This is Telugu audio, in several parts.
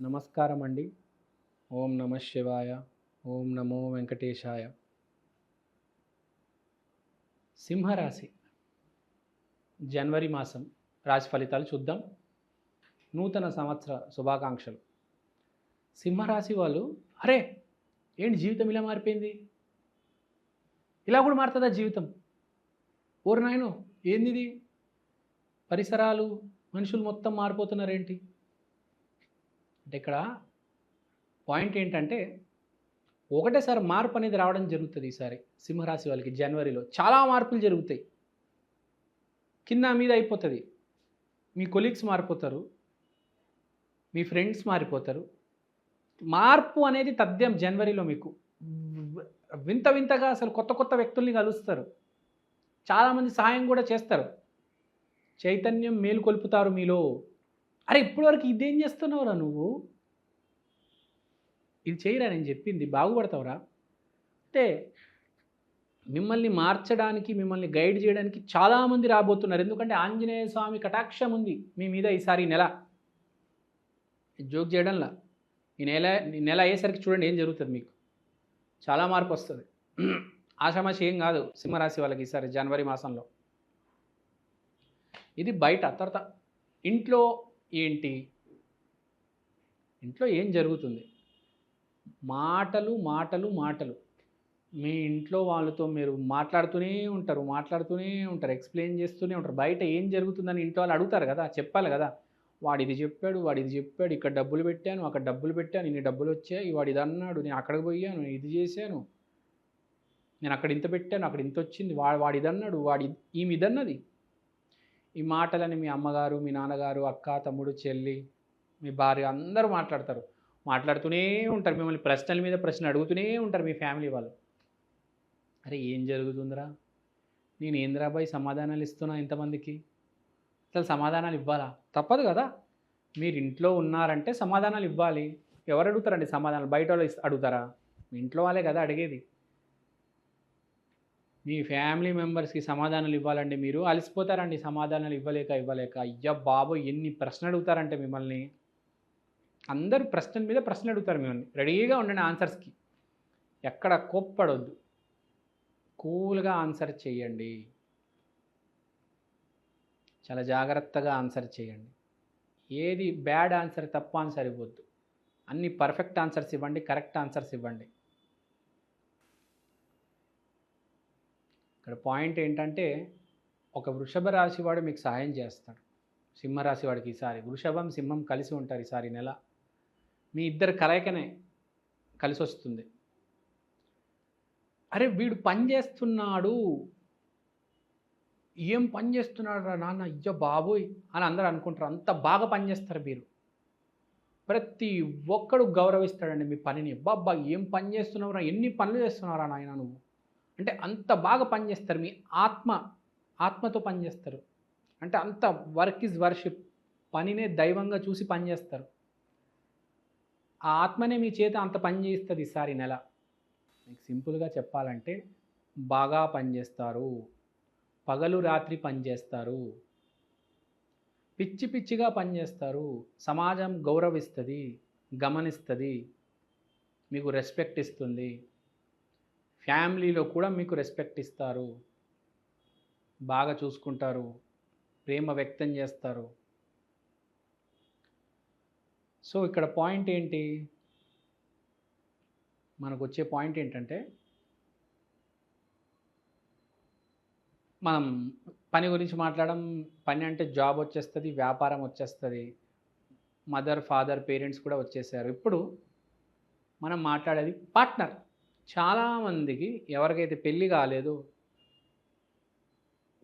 నమస్కారం అండి ఓం నమ శివాయ ఓం నమో వెంకటేశాయ. సింహరాశి. జనవరి మాసం రాశి ఫలితాలు చూద్దాం. నూతన సంవత్సర శుభాకాంక్షలు. సింహరాశి వాళ్ళు అరే ఏంటి జీవితం ఇలా మారిపోయింది? ఇలా కూడా మారుతుందా జీవితం? ఓరు నాయను ఏందిది? పరిసరాలు మనుషులు మొత్తం మారిపోతున్నారేంటి? అంటే ఇక్కడ పాయింట్ ఏంటంటే ఒకటేసారి మార్పు అనేది రావడం జరుగుతుంది ఈసారి సింహరాశి వాళ్ళకి జనవరిలో. చాలా మార్పులు జరుగుతాయి. కింద మీద అయిపోతుంది. మీ కొలీగ్స్ మారిపోతారు. మీ ఫ్రెండ్స్ మారిపోతారు. మార్పు అనేది తథ్యం జనవరిలో మీకు. వింత వింతగా అసలు కొత్త కొత్త వ్యక్తుల్ని కలుస్తారు. చాలామంది సహాయం కూడా చేస్తారు. చైతన్యం మేలుకొల్పుతారు మీలో. అరే ఇప్పటివరకు ఇదేం చేస్తున్నావురా నువ్వు? ఇది చేయరా నేను చెప్పింది? బాగుపడతావురా. అంటే మిమ్మల్ని మార్చడానికి మిమ్మల్ని గైడ్ చేయడానికి చాలామంది రాబోతున్నారు. ఎందుకంటే ఆంజనేయ స్వామి కటాక్షం ఉంది మీ మీద ఈసారి నెల. జోక్ చేయడంలా. ఈ నెల ఈ నెల అయ్యేసరికి చూడండి ఏం జరుగుతుంది మీకు. చాలా మార్పు వస్తుంది. ఆషామాషి ఏం కాదు. సింహరాశి వాళ్ళకి ఈసారి జనవరి మాసంలో. ఇది బయట తర్వాత ఇంట్లో ఏంటి? ఇంట్లో ఏం జరుగుతుంది? మాటలు మాటలు మాటలు. మీ ఇంట్లో వాళ్ళతో మీరు మాట్లాడుతూనే ఉంటారు మాట్లాడుతూనే ఉంటారు ఎక్స్ప్లెయిన్ చేస్తూనే ఉంటారు. బయట ఏం జరుగుతుందని ఇంట్లో వాళ్ళు అడుగుతారు కదా చెప్పాలి కదా. వాడు ఇది చెప్పాడు వాడు ఇది చెప్పాడు ఇక్కడ డబ్బులు పెట్టాను అక్కడ డబ్బులు పెట్టాను ఇన్ని డబ్బులు వచ్చాయి వాడు ఇది అన్నాడు నేను అక్కడికి పోయాను ఇది చేశాను నేను అక్కడ ఇంత పెట్టాను అక్కడ ఇంత వచ్చింది వాడు వాడు ఇది అన్నాడు వాడి ఈమె ఇదన్నది ఈ మాటలని మీ అమ్మగారు మీ నాన్నగారు అక్క తమ్ముడు చెల్లి మీ భార్య అందరూ మాట్లాడతారు. మాట్లాడుతూనే ఉంటారు. మిమ్మల్ని ప్రశ్నల మీద ప్రశ్న అడుగుతూనే ఉంటారు మీ ఫ్యామిలీ వాళ్ళు. అరే ఏం జరుగుతుందిరా? నేను ఏంద్రాబాయ్ సమాధానాలు ఇస్తున్నా ఇంతమందికి? అసలు సమాధానాలు ఇవ్వాలా? తప్పదు కదా. మీరు ఇంట్లో ఉన్నారంటే సమాధానాలు ఇవ్వాలి. ఎవరు అడుగుతారండి సమాధానాలు? బయట వాళ్ళు అడుగుతారా? మీ ఇంట్లో వాళ్ళే కదా అడిగేది. మీ ఫ్యామిలీ మెంబర్స్కి సమాధానాలు ఇవ్వాలండి మీరు అలసిపోతారండి. సమాధానాలు ఇవ్వలేక ఇవ్వలేక. అయ్యా బాబు ఎన్ని ప్రశ్నలు అడుగుతారంటే మిమ్మల్ని. అందరు ప్రశ్నల మీద ప్రశ్నలు అడుగుతారు మిమ్మల్ని. రెడీగా ఉండండి ఆన్సర్స్కి. ఎక్కడ కోప్పడొద్దు. కూల్గా ఆన్సర్ చేయండి. చాలా జాగ్రత్తగా ఆన్సర్ చేయండి. ఏది బ్యాడ్ ఆన్సర్ తప్ప ఆన్సర్ ఇవ్వద్దు అన్ని పర్ఫెక్ట్ ఆన్సర్స్ ఇవ్వండి కరెక్ట్ ఆన్సర్స్ ఇవ్వండి. ఇక్కడ పాయింట్ ఏంటంటే ఒక వృషభ రాశి వాడు మీకు సాయం చేస్తాడు. సింహరాశి వాడికి ఈసారి వృషభం సింహం కలిసి ఉంటారు ఈసారి నెల. మీ ఇద్దరు కలయికనే కలిసి వస్తుంది. అరే వీడు పని చేస్తున్నాడు. ఏం పని చేస్తున్నాడు రా నాన్న? అయ్యో బాబోయ్ అని అందరూ అనుకుంటారు. అంత బాగా పని చేస్తారు మీరు ప్రతి ఒక్కడు గౌరవిస్తాడండి మీ పనిని. బాబ్బా ఏం పని చేస్తున్నావురా? ఎన్ని పనులు చేస్తున్నావురా నాయన నువ్వు? అంటే అంత బాగా పనిచేస్తారు మీ ఆత్మ ఆత్మతో పనిచేస్తారు. అంటే అంత వర్క్ ఇస్ వర్షిప్. పనినే దైవంగా చూసి పనిచేస్తారు. ఆ ఆత్మనే మీ చేత అంత పని చేస్తుంది ఈసారి నెల. మీకు సింపుల్గా చెప్పాలంటే బాగా పనిచేస్తారు. పగలు రాత్రి పనిచేస్తారు. పిచ్చి పిచ్చిగా పనిచేస్తారు. సమాజం గౌరవిస్తుంది గమనిస్తుంది మీకు రెస్పెక్ట్ ఇస్తుంది. ఫ్యామిలీలో కూడా మీకు రెస్పెక్ట్ ఇస్తారు. బాగా చూసుకుంటారు. ప్రేమ వ్యక్తం చేస్తారు. సో ఇక్కడ పాయింట్ ఏంటి? మనకు వచ్చే పాయింట్ ఏంటంటే మనం పని గురించి మాట్లాడడం పని అంటే జాబ్ వచ్చేస్తుంది వ్యాపారం వచ్చేస్తుంది. మదర్ ఫాదర్ పేరెంట్స్ కూడా వచ్చేసారు. ఇప్పుడు మనం మాట్లాడేది పార్ట్నర్. చాలామందికి ఎవరికైతే పెళ్ళి కాలేదో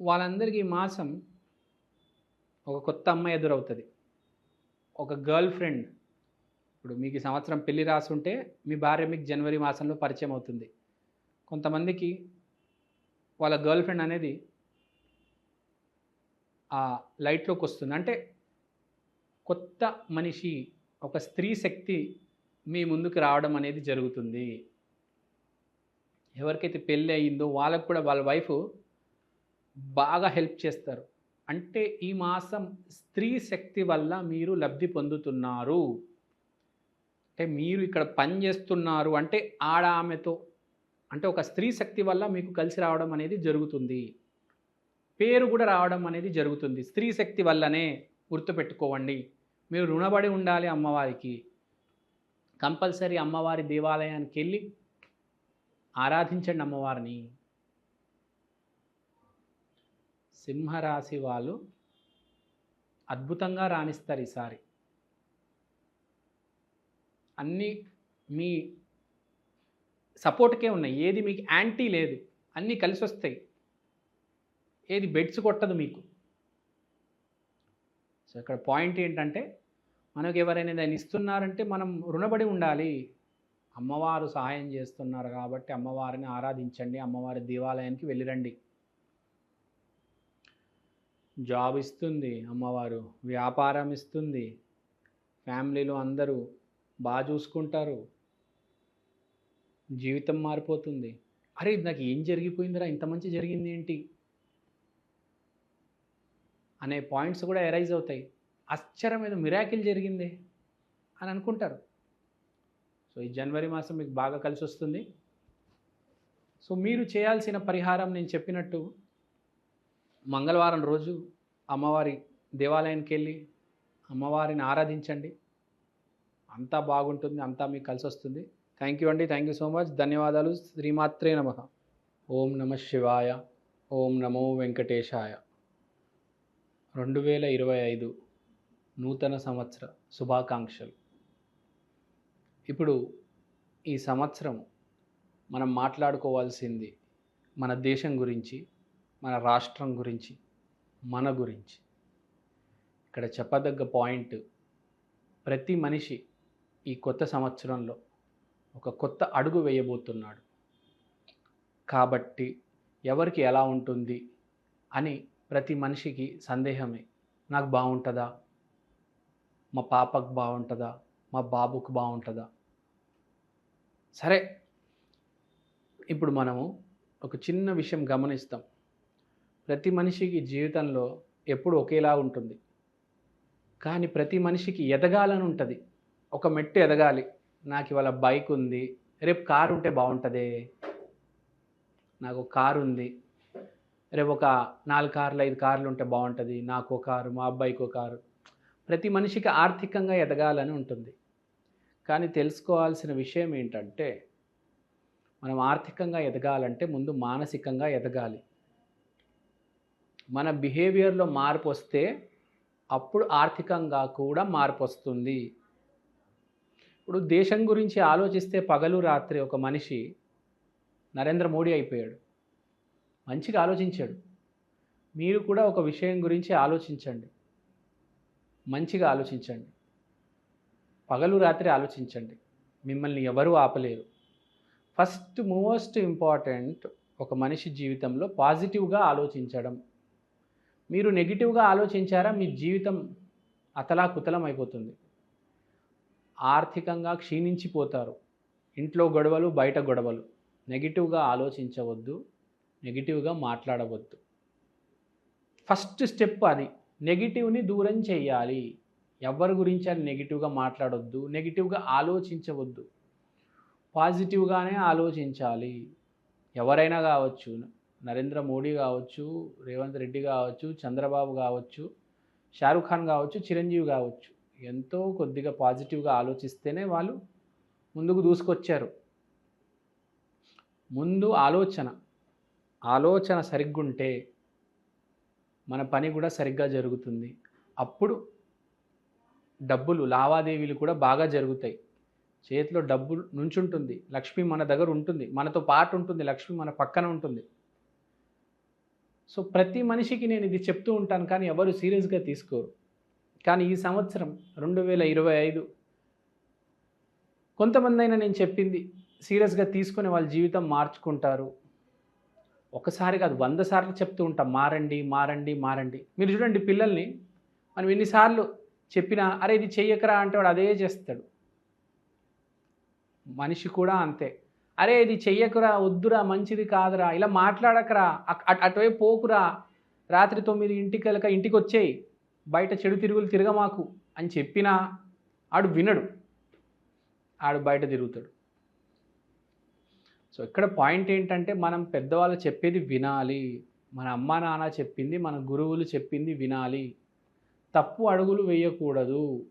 వాళ్ళందరికీ మాసం ఒక కొత్త అమ్మాయి ఎదురవుతుంది. ఒక గర్ల్ ఫ్రెండ్. ఇప్పుడు మీకు సంవత్సరం పెళ్ళి రాసుంటే మీ భార్య మీకు జనవరి మాసంలో పరిచయం అవుతుంది. కొంతమందికి వాళ్ళ గర్ల్ ఫ్రెండ్ అనేది ఆ లైట్లోకి వస్తుంది. అంటే కొత్త మనిషి ఒక స్త్రీ శక్తి మీ ముందుకు రావడం అనేది జరుగుతుంది. ఎవరికైతే పెళ్ళి అయ్యిందో వాళ్ళకు కూడా వాళ్ళ వైఫ్ బాగా హెల్ప్ చేస్తారు. అంటే ఈ మాసం స్త్రీ శక్తి వల్ల మీరు లబ్ధి పొందుతున్నారు. అంటే మీరు ఇక్కడ పని చేస్తున్నారు అంటే ఆడ ఆమెతో అంటే ఒక స్త్రీ శక్తి వల్ల మీకు కలిసి రావడం అనేది జరుగుతుంది. పేరు కూడా రావడం అనేది జరుగుతుంది. స్త్రీ శక్తి వల్లనే గుర్తుపెట్టుకోవండి మీరు రుణపడి ఉండాలి అమ్మవారికి. కంపల్సరీ అమ్మవారి దేవాలయానికి వెళ్ళి ఆరాధించండి అమ్మవారిని. సింహరాశి వాళ్ళు అద్భుతంగా రాణిస్తారు ఈసారి. అన్నీ మీ సపోర్ట్కే ఉన్నాయి. ఏది మీకు యాంటీ లేదు. అన్నీ కలిసి వస్తాయి. ఏది బెడ్స్ కొట్టదు మీకు. సో ఇక్కడ పాయింట్ ఏంటంటే మనకు ఎవరైనా దాన్ని ఇస్తున్నారంటే మనం రుణపడి ఉండాలి. అమ్మవారు సహాయం చేస్తున్నారు కాబట్టి అమ్మవారిని ఆరాధించండి అమ్మవారి దేవాలయానికి వెళ్ళిరండి. జాబ్ ఇస్తుంది అమ్మవారు వ్యాపారం ఇస్తుంది ఫ్యామిలీలో అందరూ బాగా చూసుకుంటారు జీవితం మారిపోతుంది. అరే నాకు ఏం జరిగిపోయిందిరా ఇంత మంచి జరిగింది ఏంటి? అనే పాయింట్స్ కూడా ఎరైజ్ అవుతాయి. ఆశ్చర్యం ఏదో మిరాకిల్ జరిగింది అని అనుకుంటారు. సో ఈ జనవరి మాసం మీకు బాగా కలిసి వస్తుంది. సో మీరు చేయాల్సిన పరిహారం నేను చెప్పినట్టు మంగళవారం రోజు అమ్మవారి దేవాలయానికి వెళ్ళి అమ్మవారిని ఆరాధించండి. అంతా బాగుంటుంది అంతా మీకు కలిసి వస్తుంది. థ్యాంక్ యూ అండి థ్యాంక్ యూ సో మచ్ ధన్యవాదాలు శ్రీమాత్రే నమ. ఓం నమ శివాయ ఓం నమో వెంకటేశాయ. రెండు వేల ఇరవై ఐదు నూతన సంవత్సర శుభాకాంక్షలు. ఇప్పుడు ఈ సంవత్సరం మనం మాట్లాడుకోవాల్సింది మన దేశం గురించి మన రాష్ట్రం గురించి మన గురించి. ఇక్కడ చెప్పదగ్గ పాయింట్ ప్రతి మనిషి ఈ కొత్త సంవత్సరంలో ఒక కొత్త అడుగు వేయబోతున్నాడు. కాబట్టి ఎవరికి ఎలా ఉంటుంది అని ప్రతి మనిషికి సందేహమే. నాకు బాగుంటుందా? మా పాపకు బాగుంటుందా? మా బాబుకు బాగుంటుందా? సరే ఇప్పుడు మనము ఒక చిన్న విషయం గమనిస్తాం. ప్రతి మనిషికి జీవితంలో ఎప్పుడు ఒకేలా ఉంటుంది. కానీ ప్రతి మనిషికి ఎదగాలని ఉంటుంది. ఒక మెట్టు ఎదగాలి. నాకు ఇవాళ బైక్ ఉంది. రేపు కారు ఉంటే బాగుంటుందే? నాకు ఒక కారు ఉంది. రేపు ఒక నాలుగు కార్లు ఐదు కార్లు ఉంటే బాగుంటుంది. నాకు ఒక కారు మా అబ్బాయికి ఒక కారు. ప్రతి మనిషికి ఆర్థికంగా ఎదగాలని ఉంటుంది. కానీ తెలుసుకోవాల్సిన విషయం ఏంటంటే మనం ఆర్థికంగా ఎదగాలంటే ముందు మానసికంగా ఎదగాలి. మన బిహేవియర్లో మార్పు వస్తే అప్పుడు ఆర్థికంగా కూడా మార్పు వస్తుంది. ఇప్పుడు దేశం గురించి ఆలోచిస్తే పగలు రాత్రి ఒక మనిషి నరేంద్ర మోడీ అయిపోయాడు. మంచిగా ఆలోచించాడు. మీరు కూడా ఒక విషయం గురించి ఆలోచించండి. మంచిగా ఆలోచించండి. పగలు రాత్రి ఆలోచించండి. మిమ్మల్ని ఎవరూ ఆపలేరు. ఫస్ట్ మోస్ట్ ఇంపార్టెంట్ ఒక మనిషి జీవితంలో పాజిటివ్గా ఆలోచించడం. మీరు నెగిటివ్గా ఆలోచించారా? మీ జీవితం అతలాకుతలం అయిపోతుంది ఆర్థికంగా క్షీణించిపోతారు. ఇంట్లో గొడవలు బయట గొడవలు. నెగిటివ్గా ఆలోచించవద్దు. నెగిటివ్గా మాట్లాడవద్దు. ఫస్ట్ స్టెప్ అది. నెగిటివ్ని దూరం చేయాలి. ఎవరి గురించి అని నెగిటివ్గా మాట్లాడొద్దు నెగిటివ్గా ఆలోచించవద్దు. పాజిటివ్గానే ఆలోచించాలి. ఎవరైనా కావచ్చు నరేంద్ర మోడీ కావచ్చు రేవంత్ రెడ్డి కావచ్చు చంద్రబాబు కావచ్చు షారుఖ్ ఖాన్ కావచ్చు చిరంజీవి కావచ్చు ఎంతో కొద్దిగా పాజిటివ్గా ఆలోచిస్తేనే వాళ్ళు ముందుకు దూసుకొచ్చారు. ముందు ఆలోచన ఆలోచన సరిగ్గుంటే మన పని కూడా సరిగ్గా జరుగుతుంది. అప్పుడు డబ్బులు లావాదేవీలు కూడా బాగా జరుగుతాయి. చేతిలో డబ్బు నుంచుంటుంది. లక్ష్మి మన దగ్గర ఉంటుంది. మనతో పాటు ఉంటుంది. లక్ష్మి మన పక్కన ఉంటుంది. సో ప్రతి మనిషికి నేను ఇది చెప్తూ ఉంటాను కానీ ఎవరు సీరియస్గా తీసుకోరు. కానీ ఈ సంవత్సరం రెండు వేల ఇరవై ఐదు కొంతమంది అయినా నేను చెప్పింది సీరియస్గా తీసుకొని వాళ్ళ జీవితం మార్చుకుంటారు. ఒకసారి కాదు వంద సార్లు చెప్తూ ఉంటాం మారండి మారండి మారండి. మీరు చూడండి పిల్లల్ని. మనం ఎన్నిసార్లు చెప్పినా అరే ఇది చెయ్యకరా అంటే వాడు అదే చేస్తాడు. మనిషి కూడా అంతే. అరే ఇది చెయ్యకురా వద్దురా మంచిది కాదురా ఇలా మాట్లాడకరా అటువైపు పోకురా రాత్రి తొమ్మిది ఇంటికి వెళ్ళక ఇంటికి వచ్చేయి బయట చెడు తిరుగులు తిరగమాకు అని చెప్పినా ఆడు వినడు. ఆడు బయట తిరుగుతాడు. సో ఇక్కడ పాయింట్ ఏంటంటే మనం పెద్దవాళ్ళు చెప్పేది వినాలి. మన అమ్మ నాన్న చెప్పింది మన గురువులు చెప్పింది వినాలి. తప్పు అడుగులు వేయకూడదు.